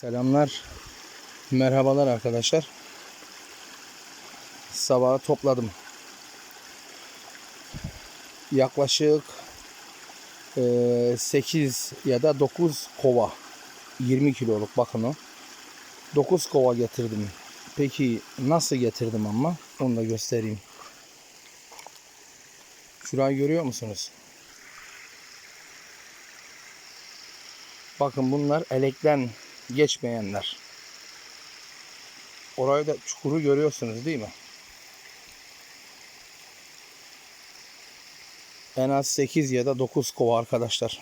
Selamlar. Merhabalar arkadaşlar. Sabahı topladım. Yaklaşık eee, 8 ya da 9 kova. 20 kiloluk bakın o. 9 kova getirdim. Peki nasıl getirdim ama onu da göstereyim. Şurayı görüyor musunuz? Bakın bunlar elekten geçmeyenler. Orayı da çukuru görüyorsunuz değil mi? En az 8 ya da 9 kova arkadaşlar.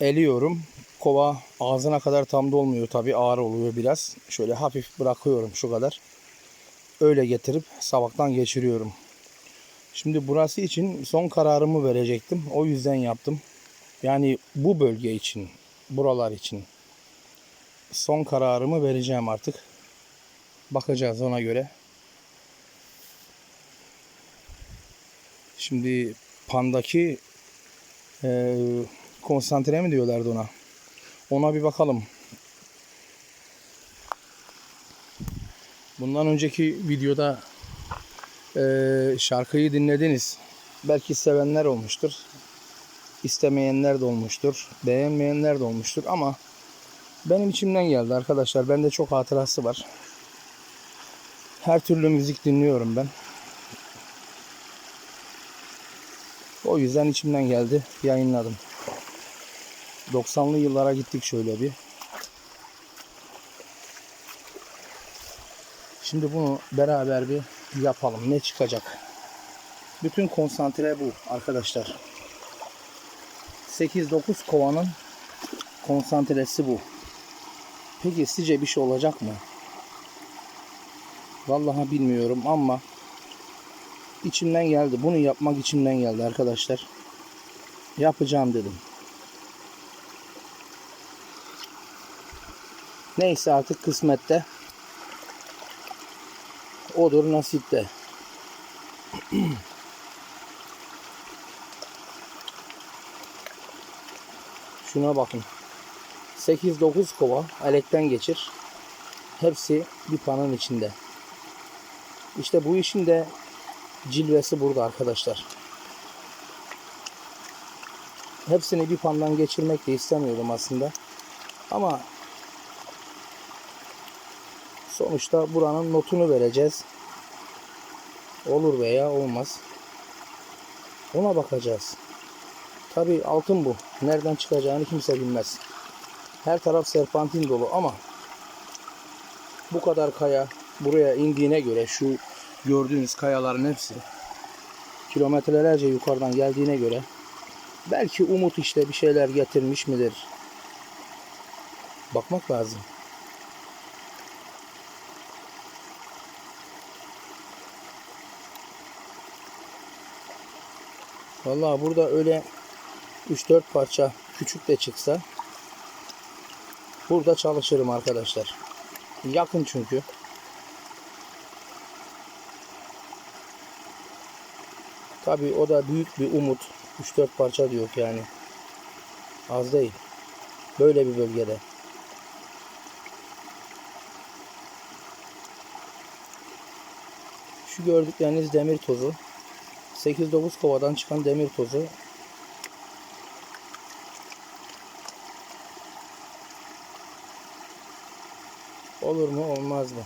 Eliyorum. Kova ağzına kadar tam dolmuyor tabi ağır oluyor biraz. Şöyle hafif bırakıyorum şu kadar. Öyle getirip sabahtan geçiriyorum. Şimdi burası için son kararımı verecektim. O yüzden yaptım. Yani bu bölge için, buralar için son kararımı vereceğim artık. Bakacağız ona göre. Şimdi pandaki eee konsantre mi diyorlardı ona? Ona bir bakalım. Bundan önceki videoda eee, şarkıyı dinlediniz. Belki sevenler olmuştur. İstemeyenler de olmuştur. Beğenmeyenler de olmuştur ama benim içimden geldi arkadaşlar. Bende çok hatırası var. Her türlü müzik dinliyorum ben. O yüzden içimden geldi. Yayınladım. 90'lı yıllara gittik şöyle bir. Şimdi bunu beraber bir yapalım. Ne çıkacak? Bütün konsantre bu arkadaşlar. 8-9 kovanın konsantresi bu. Peki sizce bir şey olacak mı? Vallahi bilmiyorum ama içimden geldi. Bunu yapmak içimden geldi arkadaşlar. Yapacağım dedim. Neyse artık kısmette. Odur nasipte. Şuna bakın. 8-9 kova elekten geçir. Hepsi bir panın içinde. İşte bu işin de cilvesi burada arkadaşlar. Hepsini bir pandan geçirmek de istemiyordum aslında. Ama sonuçta buranın notunu vereceğiz. Olur veya olmaz. Ona bakacağız. Tabi altın bu. Nereden çıkacağını kimse bilmez. Her taraf serpantin dolu ama bu kadar kaya buraya indiğine göre şu gördüğünüz kayaların hepsi kilometrelerce yukarıdan geldiğine göre belki umut işte bir şeyler getirmiş midir? Bakmak lazım. Vallahi burada öyle 3-4 parça küçük de çıksa burada çalışırım arkadaşlar. Yakın çünkü. Tabi o da büyük bir umut. 3-4 parça diyor yani. Az değil. Böyle bir bölgede. Şu gördükleriniz demir tozu. 8-9 kovadan çıkan demir tozu. Olur mu olmaz mı?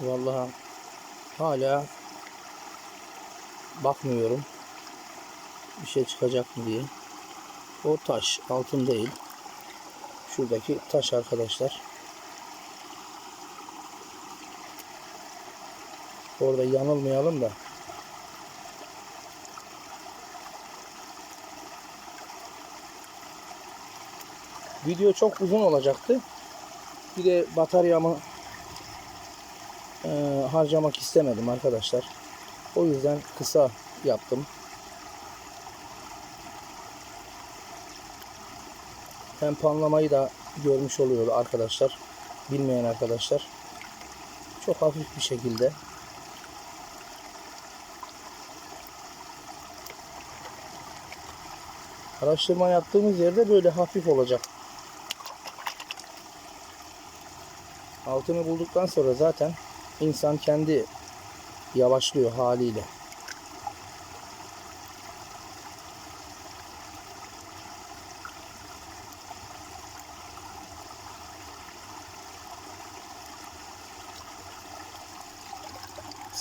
Vallahi hala bakmıyorum. Bir şey çıkacak mı diye. O taş altın değil. Şuradaki taş arkadaşlar. Orada yanılmayalım da. Video çok uzun olacaktı. Bir de bataryamı e, harcamak istemedim arkadaşlar. O yüzden kısa yaptım. Hem panlamayı da görmüş oluyor arkadaşlar. Bilmeyen arkadaşlar. Çok hafif bir şekilde Araştırma yaptığımız yerde böyle hafif olacak. Altını bulduktan sonra zaten insan kendi yavaşlıyor haliyle.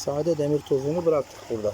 Sade demir tozunu bıraktık burada.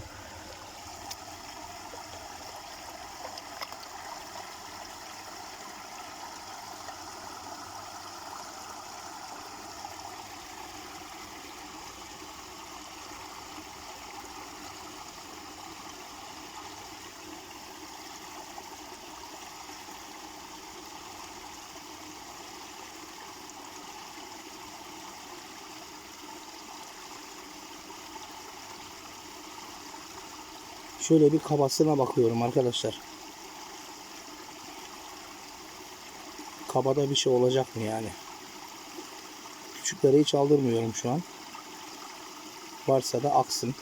Şöyle bir kabasına bakıyorum arkadaşlar. Kabada bir şey olacak mı yani? Küçükleri hiç aldırmıyorum şu an. Varsa da aksın.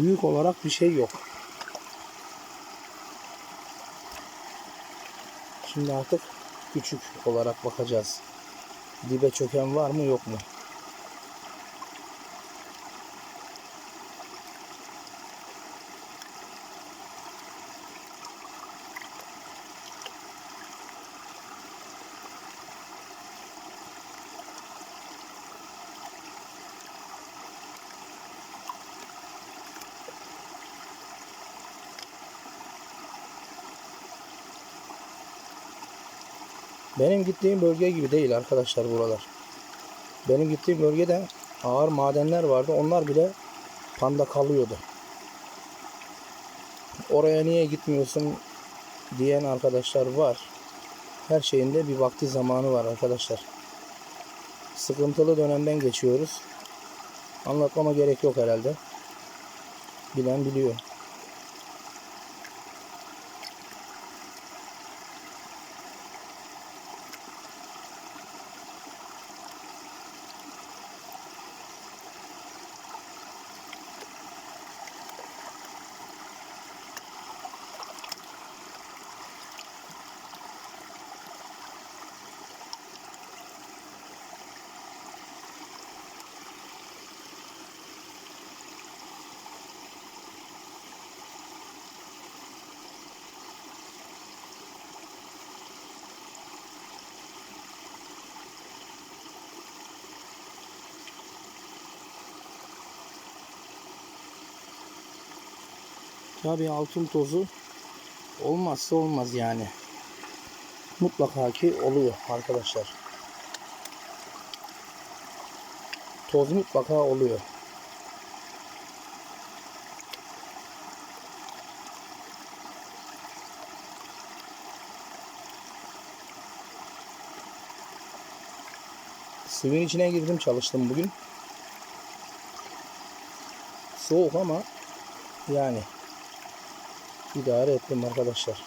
Büyük olarak bir şey yok. Şimdi artık küçük olarak bakacağız. Dibe çöken var mı yok mu? Benim gittiğim bölge gibi değil arkadaşlar buralar. Benim gittiğim bölgede ağır madenler vardı. Onlar bile panda kalıyordu. Oraya niye gitmiyorsun diyen arkadaşlar var. Her şeyin de bir vakti zamanı var arkadaşlar. Sıkıntılı dönemden geçiyoruz. Anlatmama gerek yok herhalde. Bilen biliyor. Tabii altın tozu olmazsa olmaz yani. Mutlaka ki oluyor arkadaşlar. Toz mutlaka oluyor. Suyun içine girdim çalıştım bugün. Soğuk ama yani idare ettim arkadaşlar.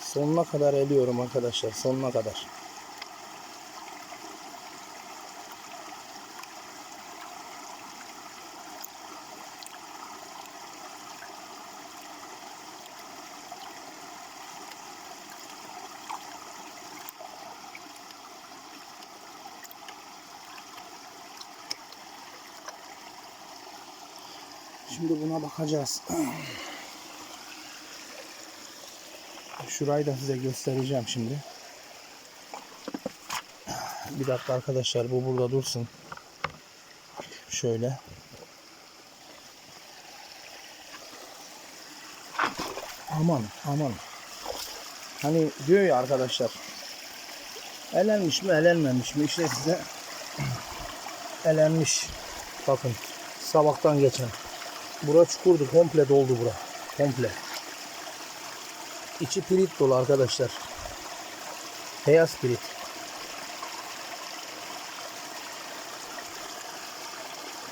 Sonuna kadar eliyorum arkadaşlar. Sonuna kadar. Şimdi buna bakacağız. Şurayı da size göstereceğim şimdi. Bir dakika arkadaşlar bu burada dursun. Şöyle. Aman aman. Hani diyor ya arkadaşlar. Elenmiş mi elenmemiş mi işte size elenmiş. Bakın sabahtan geçen. Bura çukurdu. Komple doldu bura. Komple. İçi pirit dolu arkadaşlar. Beyaz pirit.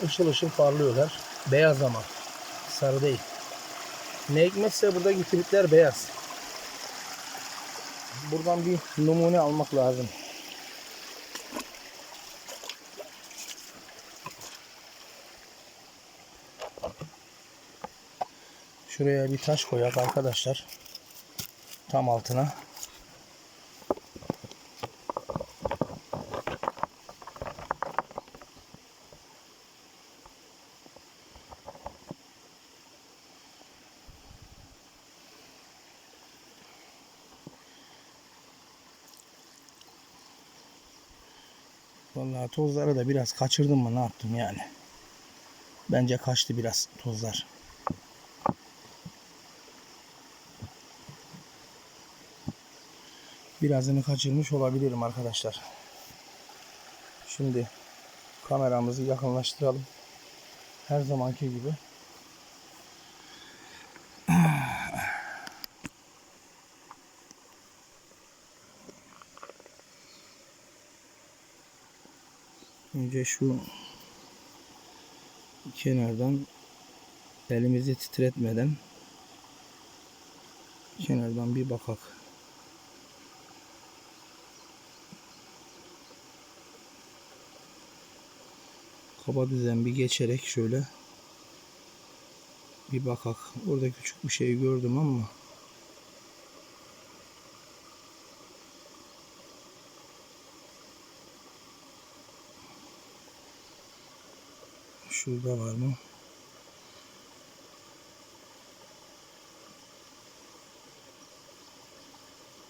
Işıl ışıl parlıyorlar. Beyaz ama. Sarı değil. Ne hikmetse buradaki piritler beyaz. Buradan bir numune almak lazım. Şuraya bir taş koyak arkadaşlar. Tam altına. Vallahi tozları da biraz kaçırdım mı ne yaptım yani. Bence kaçtı biraz tozlar. Birazını kaçırmış olabilirim arkadaşlar. Şimdi kameramızı yakınlaştıralım. Her zamanki gibi. Önce şu kenardan elimizi titretmeden kenardan bir bakak. Kaba düzen bir geçerek şöyle bir bakak. Orada küçük bir şey gördüm ama şurada var mı?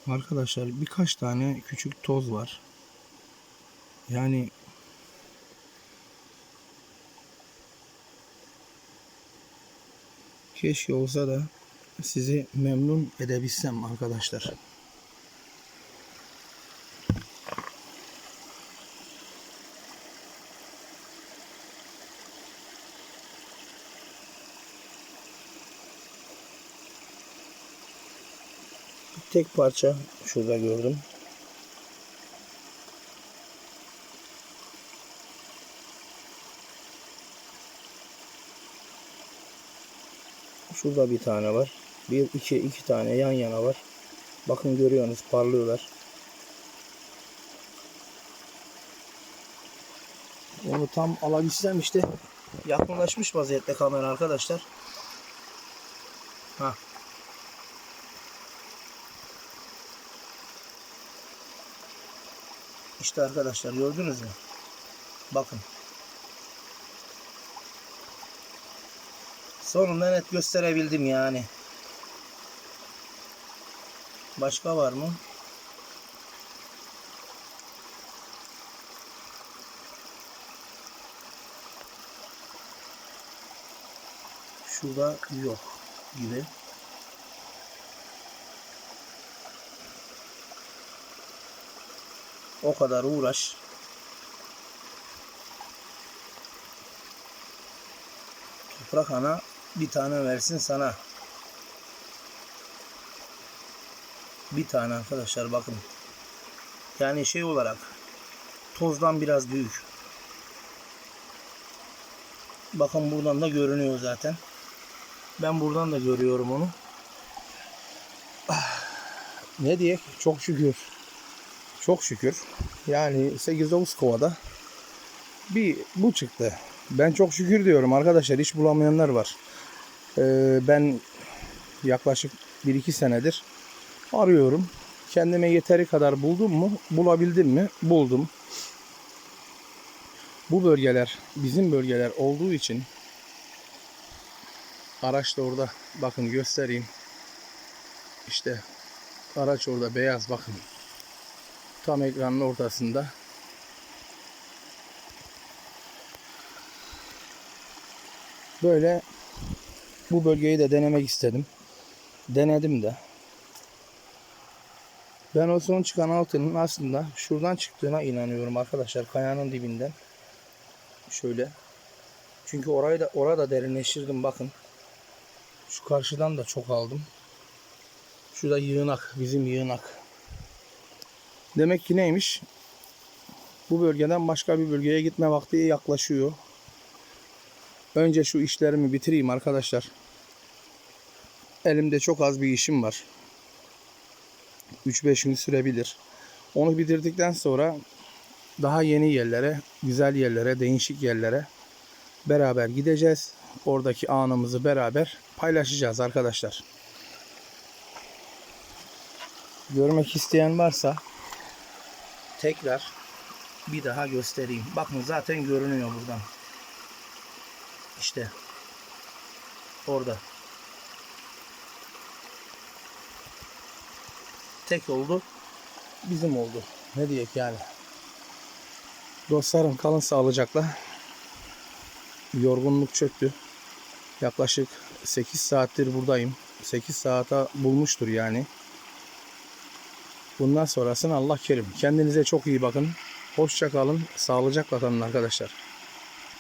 Arkadaşlar birkaç tane küçük toz var. Yani Keşke olsa da sizi memnun edebilsem arkadaşlar. Tek parça şurada gördüm. Şurada bir tane var. Bir, iki, iki tane yan yana var. Bakın görüyorsunuz parlıyorlar. Onu tam alabilsem işte yakınlaşmış vaziyette kamera arkadaşlar. Ha. İşte arkadaşlar gördünüz mü? Bakın. Sonunda net gösterebildim yani. Başka var mı? Şurada yok gibi. O kadar uğraş. Toprak ana bir tane versin sana. Bir tane arkadaşlar bakın. Yani şey olarak tozdan biraz büyük. Bakın buradan da görünüyor zaten. Ben buradan da görüyorum onu. Ne diyek? Çok şükür. Çok şükür. Yani 8-9 kovada bir bu çıktı. Ben çok şükür diyorum arkadaşlar. Hiç bulamayanlar var. Ee, ben yaklaşık 1-2 senedir arıyorum. Kendime yeteri kadar buldum mu? Bulabildim mi? Buldum. Bu bölgeler bizim bölgeler olduğu için araç da orada bakın göstereyim. İşte araç orada beyaz bakın. Tam ekranın ortasında. Böyle bu bölgeyi de denemek istedim. Denedim de. Ben o son çıkan altının aslında şuradan çıktığına inanıyorum arkadaşlar. Kayanın dibinden. Şöyle. Çünkü orayı da orada derinleştirdim bakın. Şu karşıdan da çok aldım. Şurada yığınak, bizim yığınak. Demek ki neymiş? Bu bölgeden başka bir bölgeye gitme vakti yaklaşıyor. Önce şu işlerimi bitireyim arkadaşlar. Elimde çok az bir işim var. 3-5 gün sürebilir. Onu bitirdikten sonra daha yeni yerlere, güzel yerlere, değişik yerlere beraber gideceğiz. Oradaki anımızı beraber paylaşacağız arkadaşlar. Görmek isteyen varsa tekrar bir daha göstereyim. Bakın zaten görünüyor buradan. İşte orada. Tek oldu. Bizim oldu. Ne diyek yani. Dostlarım kalın sağlıcakla. Yorgunluk çöktü. Yaklaşık 8 saattir buradayım. 8 saate bulmuştur yani. Bundan sonrasını Allah kerim. Kendinize çok iyi bakın. Hoşça kalın. Sağlıcakla kalın arkadaşlar.